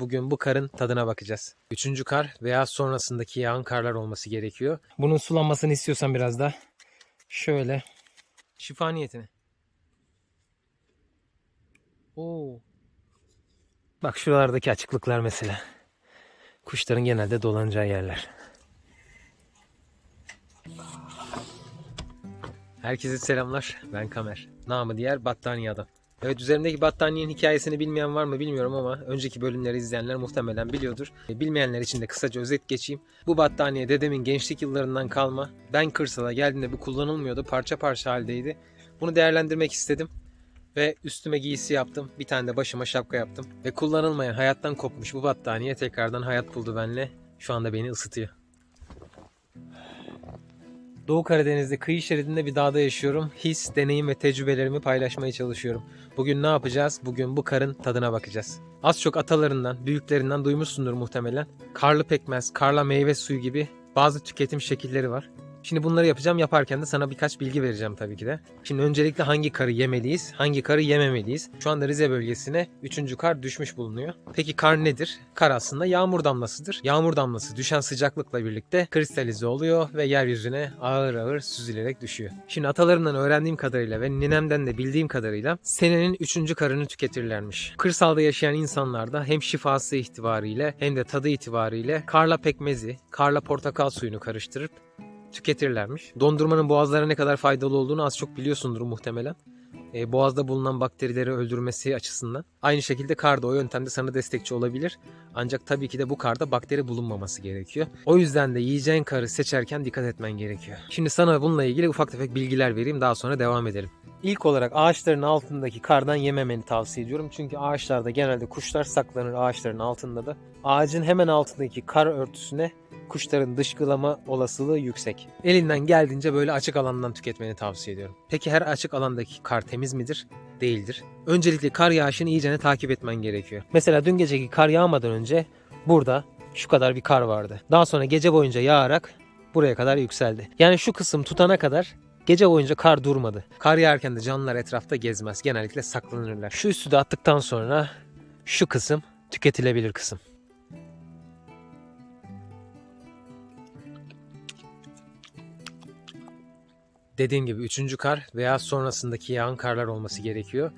Bugün bu karın tadına bakacağız. Üçüncü kar veya sonrasındaki yağan karlar olması gerekiyor. Bunun sulanmasını istiyorsan biraz da şöyle şifa niyetine. Oo. Bak şuralardaki açıklıklar mesela. Kuşların genelde dolanacağı yerler. Herkese selamlar. Ben Kamer. Namı diğer battaniye adam. Evet üzerimdeki battaniyenin hikayesini bilmeyen var mı bilmiyorum ama önceki bölümleri izleyenler muhtemelen biliyordur. E, Bilmeyenler için de kısaca özet geçeyim. Bu battaniye dedemin gençlik yıllarından kalma. Ben kırsala geldiğinde bu kullanılmıyordu. Parça parça haldeydi. Bunu değerlendirmek istedim. Ve üstüme giysi yaptım. Bir tane de başıma şapka yaptım. Ve kullanılmayan, hayattan kopmuş bu battaniye tekrardan hayat buldu benimle. Şu anda beni ısıtıyor. Doğu Karadeniz'de kıyı şeridinde bir dağda yaşıyorum. His, deneyim ve tecrübelerimi paylaşmaya çalışıyorum. Bugün ne yapacağız? Bugün bu karın tadına bakacağız. Az çok atalarından, büyüklerinden duymuşsundur muhtemelen. Karlı pekmez, karla meyve suyu gibi bazı tüketim şekilleri var. Şimdi bunları yapacağım. Yaparken de sana birkaç bilgi vereceğim tabii ki de. Şimdi öncelikle hangi karı yemeliyiz, hangi karı yememeliyiz? Şu anda Rize bölgesine 3. kar düşmüş bulunuyor. Peki kar nedir? Kar aslında yağmur damlasıdır. Yağmur damlası düşen sıcaklıkla birlikte kristalize oluyor ve yeryüzüne ağır ağır süzülerek düşüyor. Şimdi atalarımdan öğrendiğim kadarıyla ve ninemden de bildiğim kadarıyla senenin 3. karını tüketirlermiş. Kırsalda yaşayan insanlarda hem şifası itibariyle hem de tadı itibariyle karla pekmezi, karla portakal suyunu karıştırıp tüketirlermiş. Dondurmanın boğazlara ne kadar faydalı olduğunu az çok biliyorsundur muhtemelen. E, boğazda bulunan bakterileri öldürmesi açısından. Aynı şekilde kar da o yöntemde sana destekçi olabilir. Ancak tabii ki de bu karda bakteri bulunmaması gerekiyor. O yüzden de yiyeceğin karı seçerken dikkat etmen gerekiyor. Şimdi sana bununla ilgili ufak tefek bilgiler vereyim daha sonra devam edelim. İlk olarak ağaçların altındaki kardan yememeni tavsiye ediyorum. Çünkü ağaçlarda genelde kuşlar saklanır ağaçların altında da. Ağacın hemen altındaki kar örtüsüne kuşların dışkılama olasılığı yüksek. Elinden geldiğince böyle açık alandan tüketmeni tavsiye ediyorum. Peki her açık alandaki kar temiz midir? Değildir. Öncelikle kar yağışını iyicene takip etmen gerekiyor. Mesela dün geceki kar yağmadan önce burada şu kadar bir kar vardı. Daha sonra gece boyunca yağarak buraya kadar yükseldi. Yani şu kısım tutana kadar Gece boyunca kar durmadı. Kar yağarken de canlılar etrafta gezmez. Genellikle saklanırlar. Şu üstü de attıktan sonra şu kısım tüketilebilir kısım. Dediğim gibi üçüncü kar veya sonrasındaki yağan karlar olması gerekiyor.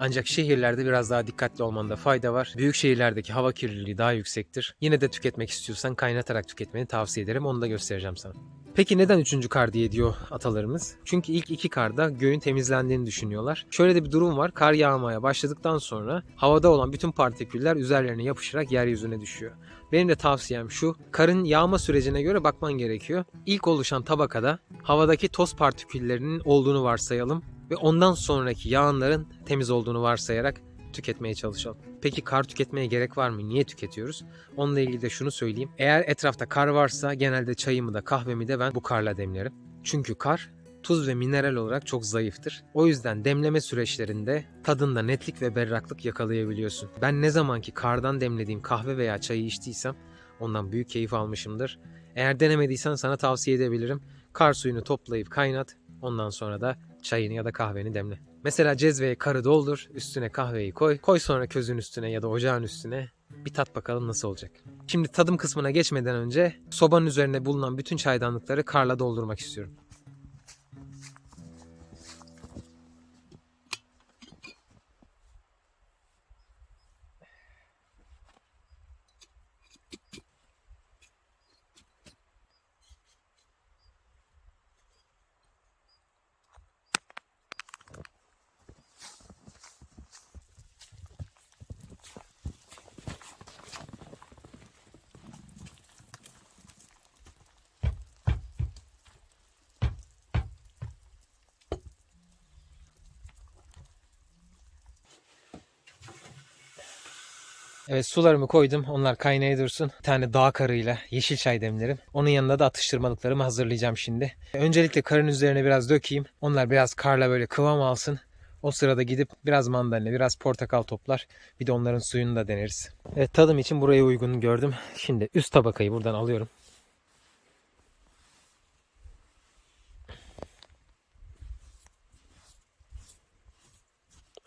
Ancak şehirlerde biraz daha dikkatli olmanda fayda var. Büyük şehirlerdeki hava kirliliği daha yüksektir. Yine de tüketmek istiyorsan kaynatarak tüketmeni tavsiye ederim. Onu da göstereceğim sana. Peki neden üçüncü kar diye diyor atalarımız? Çünkü ilk iki karda göğün temizlendiğini düşünüyorlar. Şöyle de bir durum var. Kar yağmaya başladıktan sonra havada olan bütün partiküller üzerlerine yapışarak yeryüzüne düşüyor. Benim de tavsiyem şu. Karın yağma sürecine göre bakman gerekiyor. İlk oluşan tabakada havadaki toz partiküllerinin olduğunu varsayalım ve ondan sonraki yağanların temiz olduğunu varsayarak tüketmeye çalışalım. Peki kar tüketmeye gerek var mı? Niye tüketiyoruz? Onunla ilgili de şunu söyleyeyim. Eğer etrafta kar varsa genelde çayımı da kahvemi de ben bu karla demlerim. Çünkü kar tuz ve mineral olarak çok zayıftır. O yüzden demleme süreçlerinde tadında netlik ve berraklık yakalayabiliyorsun. Ben ne zamanki kardan demlediğim kahve veya çayı içtiysem ondan büyük keyif almışımdır. Eğer denemediysen sana tavsiye edebilirim. Kar suyunu toplayıp kaynat. Ondan sonra da çayını ya da kahveni demle. Mesela cezveye karı doldur, üstüne kahveyi koy. Koy sonra közün üstüne ya da ocağın üstüne. Bir tat bakalım nasıl olacak. Şimdi tadım kısmına geçmeden önce sobanın üzerine bulunan bütün çaydanlıkları karla doldurmak istiyorum. Evet sularımı koydum. Onlar kaynaya dursun. Bir tane dağ karıyla yeşil çay demlerim. Onun yanında da atıştırmalıklarımı hazırlayacağım şimdi. Öncelikle karın üzerine biraz dökeyim. Onlar biraz karla böyle kıvam alsın. O sırada gidip biraz mandalina, biraz portakal toplar. Bir de onların suyunu da deneriz. Evet tadım için buraya uygun gördüm. Şimdi üst tabakayı buradan alıyorum.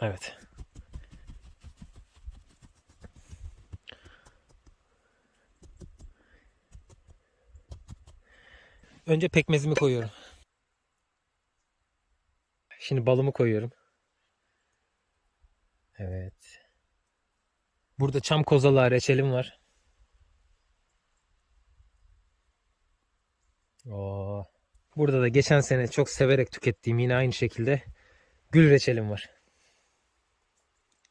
Evet. Önce pekmezimi koyuyorum. Şimdi balımı koyuyorum. Evet. Burada çam kozalı reçelim var. Oo. Burada da geçen sene çok severek tükettiğim yine aynı şekilde gül reçelim var.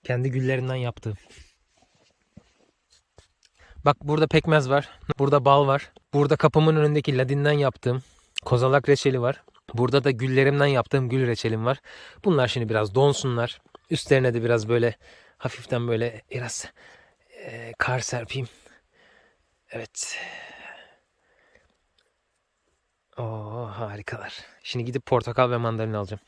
Kendi güllerinden yaptığım. Bak burada pekmez var. Burada bal var. Burada kapımın önündeki ladinden yaptığım kozalak reçeli var. Burada da güllerimden yaptığım gül reçelim var. Bunlar şimdi biraz donsunlar. Üstlerine de biraz böyle hafiften böyle biraz eee, kar serpeyim. Evet. Oo harikalar. Şimdi gidip portakal ve mandalina alacağım.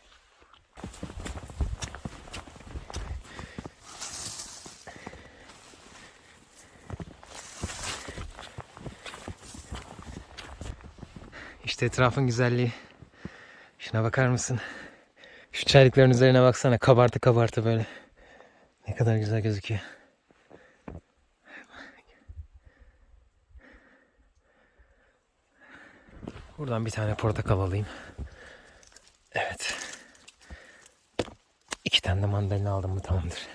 İşte etrafın güzelliği. Şuna bakar mısın? Şu çaylıkların üzerine baksana. Kabartı kabartı böyle. Ne kadar güzel gözüküyor. Buradan bir tane portakal alayım. Evet. İki tane de mandalina aldım mı tamamdır.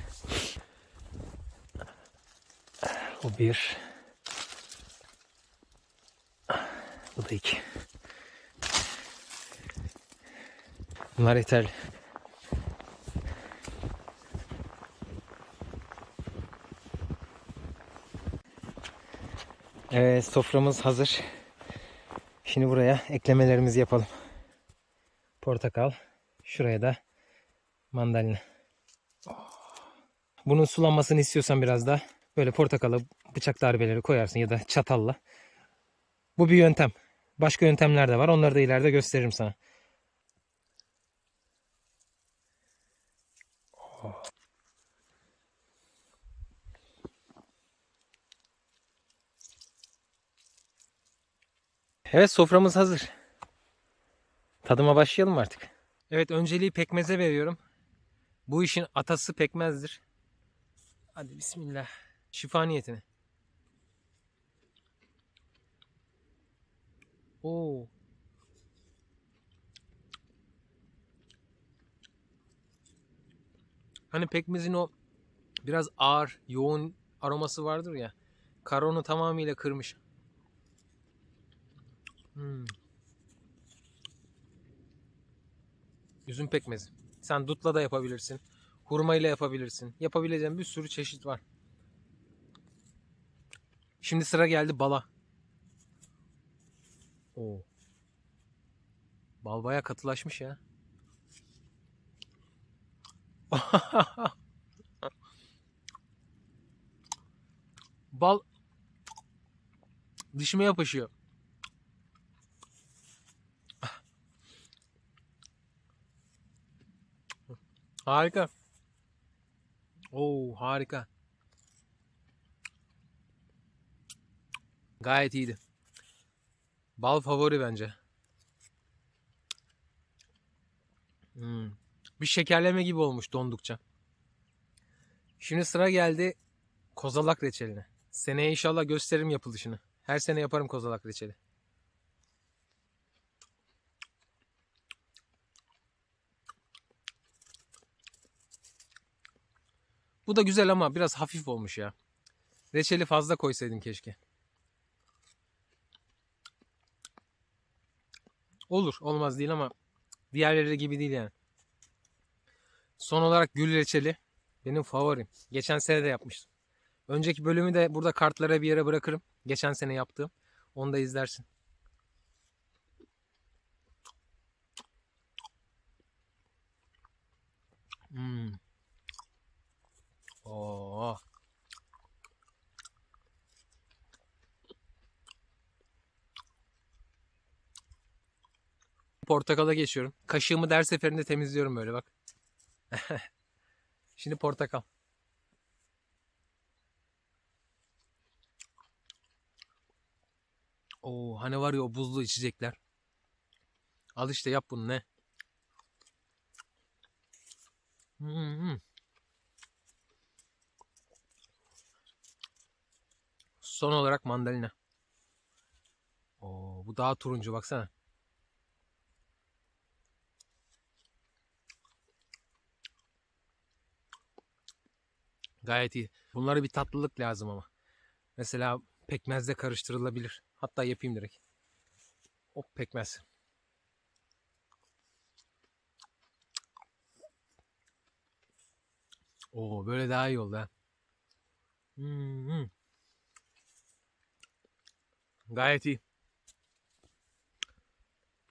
Bu bir. Bu da iki. Bunlar yeterli. Evet soframız hazır. Şimdi buraya eklemelerimizi yapalım. Portakal. Şuraya da mandalina. Bunun sulanmasını istiyorsan biraz da böyle portakalı bıçak darbeleri koyarsın ya da çatalla. Bu bir yöntem. Başka yöntemler de var. Onları da ileride gösteririm sana. Evet soframız hazır. Tadıma başlayalım artık? Evet önceliği pekmeze veriyorum. Bu işin atası pekmezdir. Hadi bismillah. Şifa niyetine. Oo. Hani pekmezin o biraz ağır, yoğun aroması vardır ya. Karonu tamamıyla kırmış. Hmm. Üzüm pekmezi. Sen dutla da yapabilirsin. Hurma yapabilirsin. Yapabileceğin bir sürü çeşit var. Şimdi sıra geldi bala. Oo. Bal baya katılaşmış ya. Bal dişime yapışıyor. Harika. Oo harika. Gayet iyiydi. Bal favori bence. Hmm. Bir şekerleme gibi olmuş dondukça. Şimdi sıra geldi kozalak reçeline. Seneye inşallah gösteririm yapılışını. Her sene yaparım kozalak reçeli. Bu da güzel ama biraz hafif olmuş ya. Reçeli fazla koysaydın keşke. Olur, olmaz değil ama diğerleri gibi değil yani. Son olarak gül reçeli benim favorim. Geçen sene de yapmıştım. Önceki bölümü de burada kartlara bir yere bırakırım. Geçen sene yaptığım. Onu da izlersin. Hmm. Oo. Portakala geçiyorum. Kaşığımı der seferinde temizliyorum böyle bak. Şimdi portakal. Oo, hani var ya o buzlu içecekler. Al işte yap bunu ne? Hmm. Son olarak mandalina. Oo, bu daha turuncu baksana. Gayet iyi. Bunlara bir tatlılık lazım ama. Mesela pekmezle karıştırılabilir. Hatta yapayım direkt. Hop pekmez. Oo böyle daha iyi oldu ha. Hmm. Gayet iyi.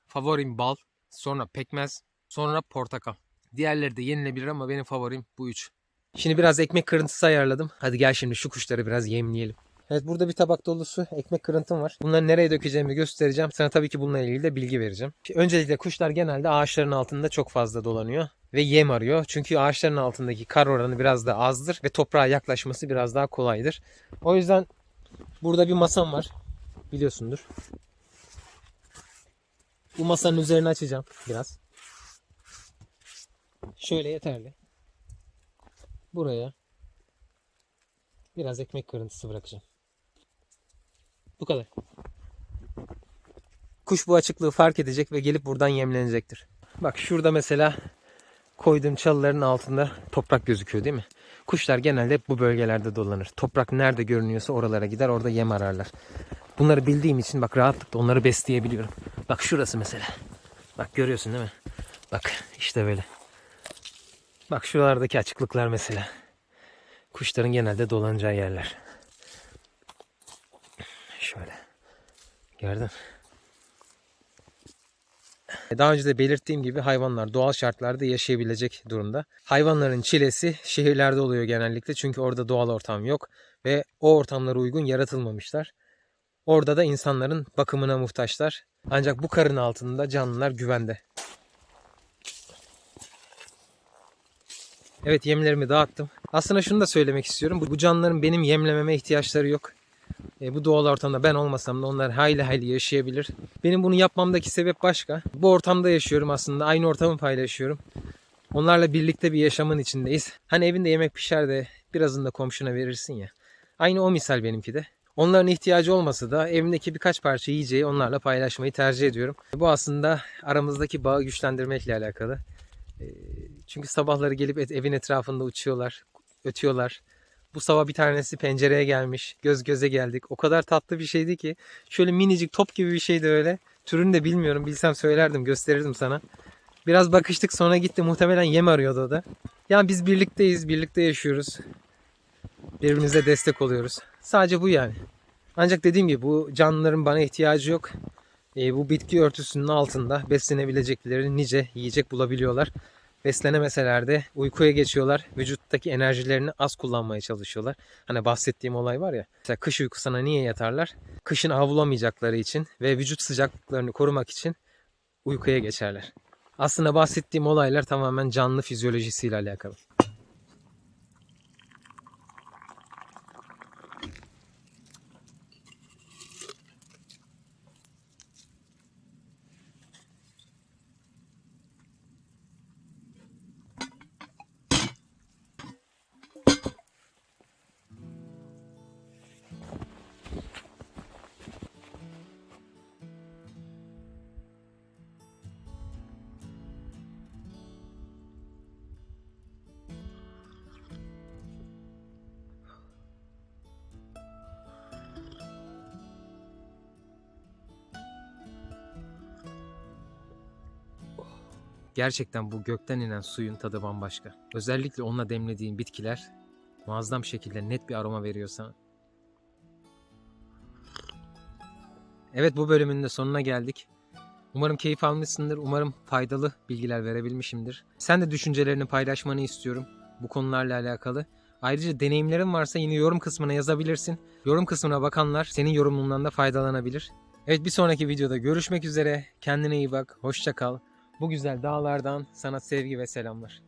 Favorim bal, sonra pekmez, sonra portakal. Diğerleri de yenilebilir ama benim favorim bu üç. Şimdi biraz ekmek kırıntısı ayarladım. Hadi gel şimdi şu kuşları biraz yemleyelim. Evet burada bir tabak dolusu ekmek kırıntım var. Bunları nereye dökeceğimi göstereceğim. Sana tabii ki bununla ilgili de bilgi vereceğim. Öncelikle kuşlar genelde ağaçların altında çok fazla dolanıyor ve yem arıyor. Çünkü ağaçların altındaki kar oranı biraz da azdır ve toprağa yaklaşması biraz daha kolaydır. O yüzden burada bir masam var. Biliyorsundur. Bu masanın üzerine açacağım biraz. Şöyle yeterli. Buraya biraz ekmek kırıntısı bırakacağım. Bu kadar. Kuş bu açıklığı fark edecek ve gelip buradan yemlenecektir. Bak şurada mesela koyduğum çalıların altında toprak gözüküyor değil mi? Kuşlar genelde hep bu bölgelerde dolanır. Toprak nerede görünüyorsa oralara gider orada yem ararlar. Bunları bildiğim için bak rahatlıkla onları besleyebiliyorum. Bak şurası mesela. Bak görüyorsun değil mi? Bak işte böyle. Bak şuralardaki açıklıklar mesela. Kuşların genelde dolanacağı yerler. Şöyle. Gördün. Daha önce de belirttiğim gibi hayvanlar doğal şartlarda yaşayabilecek durumda. Hayvanların çilesi şehirlerde oluyor genellikle çünkü orada doğal ortam yok ve o ortamlara uygun yaratılmamışlar. Orada da insanların bakımına muhtaçlar. Ancak bu karın altında canlılar güvende. Evet yemlerimi dağıttım. Aslında şunu da söylemek istiyorum. Bu canlıların benim yemlememe ihtiyaçları yok. E, bu doğal ortamda ben olmasam da onlar hayli hayli yaşayabilir. Benim bunu yapmamdaki sebep başka. Bu ortamda yaşıyorum aslında. Aynı ortamı paylaşıyorum. Onlarla birlikte bir yaşamın içindeyiz. Hani evinde yemek pişer de birazını da komşuna verirsin ya. Aynı o misal benimki de. Onların ihtiyacı olmasa da evimdeki birkaç parça yiyeceği onlarla paylaşmayı tercih ediyorum. Bu aslında aramızdaki bağı güçlendirmekle alakalı. Çünkü sabahları gelip et- evin etrafında uçuyorlar, ötüyorlar. Bu sabah bir tanesi pencereye gelmiş. Göz göze geldik. O kadar tatlı bir şeydi ki. Şöyle minicik top gibi bir şeydi öyle. Türünü de bilmiyorum. Bilsem söylerdim, gösterirdim sana. Biraz bakıştık sonra gitti. Muhtemelen yem arıyordu o da. Yani biz birlikteyiz, birlikte yaşıyoruz. Birbirimize destek oluyoruz. Sadece bu yani. Ancak dediğim gibi bu canlıların bana ihtiyacı yok. E, bu bitki örtüsünün altında beslenebilecekleri nice yiyecek bulabiliyorlar. Beslenemeseler de uykuya geçiyorlar. Vücuttaki enerjilerini az kullanmaya çalışıyorlar. Hani bahsettiğim olay var ya. Mesela kış uykusuna niye yatarlar? Kışın avlamayacakları için ve vücut sıcaklıklarını korumak için uykuya geçerler. Aslında bahsettiğim olaylar tamamen canlı fizyolojisiyle alakalı. Gerçekten bu gökten inen suyun tadı bambaşka. Özellikle onunla demlediğin bitkiler muazzam şekilde net bir aroma veriyor sana. Evet bu bölümün de sonuna geldik. Umarım keyif almışsındır. Umarım faydalı bilgiler verebilmişimdir. Sen de düşüncelerini paylaşmanı istiyorum bu konularla alakalı. Ayrıca deneyimlerin varsa yine yorum kısmına yazabilirsin. Yorum kısmına bakanlar senin yorumundan da faydalanabilir. Evet bir sonraki videoda görüşmek üzere. Kendine iyi bak. Hoşça kal. Bu güzel dağlardan sana sevgi ve selamlar.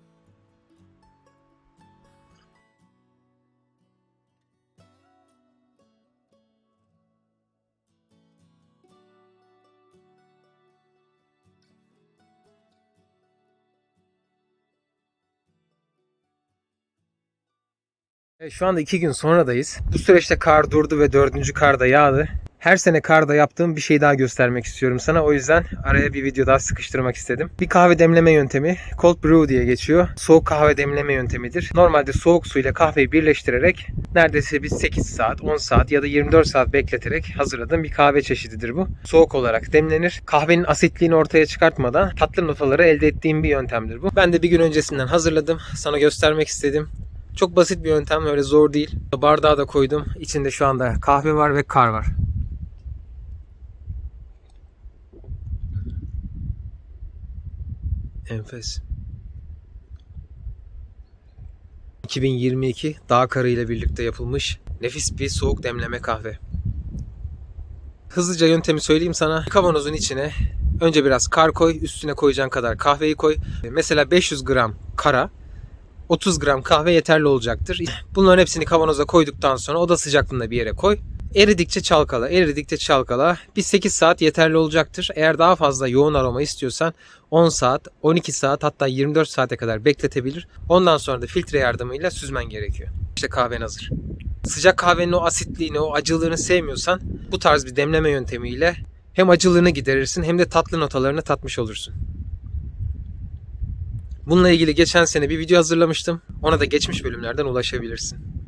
Şu anda iki gün sonradayız. Bu süreçte kar durdu ve dördüncü kar da yağdı. Her sene karda yaptığım bir şey daha göstermek istiyorum sana. O yüzden araya bir video daha sıkıştırmak istedim. Bir kahve demleme yöntemi cold brew diye geçiyor. Soğuk kahve demleme yöntemidir. Normalde soğuk suyla kahveyi birleştirerek neredeyse bir 8 saat, 10 saat ya da 24 saat bekleterek hazırladığım bir kahve çeşididir bu. Soğuk olarak demlenir. Kahvenin asitliğini ortaya çıkartmadan tatlı notaları elde ettiğim bir yöntemdir bu. Ben de bir gün öncesinden hazırladım. Sana göstermek istedim. Çok basit bir yöntem öyle zor değil. Bardağa da koydum. İçinde şu anda kahve var ve kar var. Enfes. 2022 dağ karı ile birlikte yapılmış nefis bir soğuk demleme kahve. Hızlıca yöntemi söyleyeyim sana. Kavanozun içine önce biraz kar koy, üstüne koyacağın kadar kahveyi koy. Mesela 500 gram kara, 30 gram kahve yeterli olacaktır. Bunların hepsini kavanoza koyduktan sonra oda sıcaklığında bir yere koy. Eridikçe çalkala, eridikçe çalkala. Bir 8 saat yeterli olacaktır. Eğer daha fazla yoğun aroma istiyorsan 10 saat, 12 saat hatta 24 saate kadar bekletebilir. Ondan sonra da filtre yardımıyla süzmen gerekiyor. İşte kahven hazır. Sıcak kahvenin o asitliğini, o acılığını sevmiyorsan bu tarz bir demleme yöntemiyle hem acılığını giderirsin hem de tatlı notalarını tatmış olursun. Bununla ilgili geçen sene bir video hazırlamıştım. Ona da geçmiş bölümlerden ulaşabilirsin.